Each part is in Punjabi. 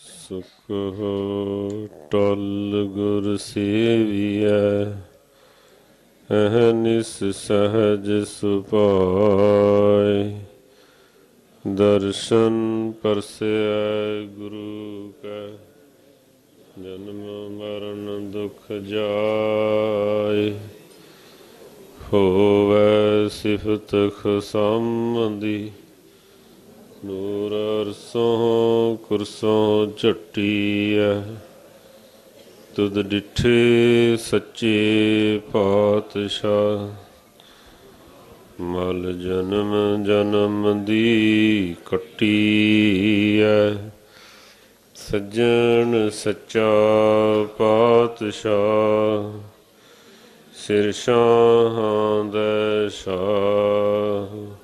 ਸੁਖ ਟਲ ਗੁਰ ਸੇਵੀਐ ਅਹਨਿਸ ਸਹਜ ਸੁਪਾਇ ਦਰਸ਼ਨ ਪਰਸੈ ਗੁਰੂ ਕੈ, ਜਨਮ ਮਰਨ ਦੁਖ ਜਾਇ ਹੋਵੈ ਸਿਫਤ ਖਸਮਦੀ ਨੂਰ ਅਰਸੋਂ ਕੁਰਸੋਂ ਝਟੀਐ ਤੁਧ ਡਿਠੇ ਸੱਚੇ ਪਾਤਸ਼ਾਹ। ਮਲ ਜਨਮ ਜਨਮ ਦੀ ਕੱਟੀ ਕੱਟੀਐ ਸੱਜਣ ਸੱਚਾ ਪਾਤਸ਼ਾਹ, ਸਿਰ ਸ਼ਾਹਾਂ ਦਾ ਸ਼ਾਹ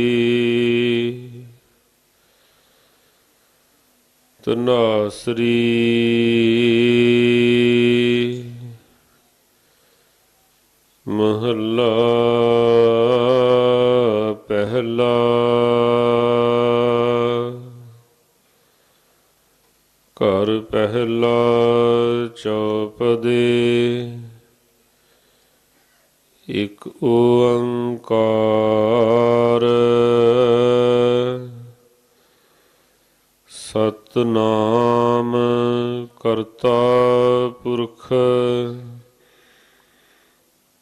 ਤਨਾਸਰੀ ਮਹੱਲਾ ਪਹਿਲਾ ਘਰ ਪਹਿਲਾ ਚੌਪਦੇ ਇਕ ਓੰਕਾਰ ਸਤਨਾਮ ਕਰਤਾ ਪੁਰਖ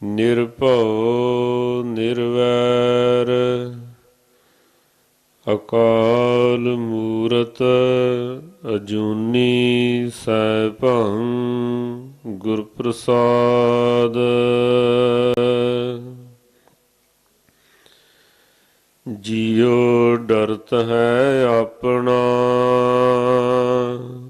ਨਿਰਭਉ ਨਿਰਵੈਰ ਅਕਾਲ ਮੂਰਤ ਅਜੂਨੀ ਸੈਭੰ ਗੁਰ ਪ੍ਰਸਾਦ ਜਿਉ ਡਰਤ ਹੈ ਆਪਣਾ।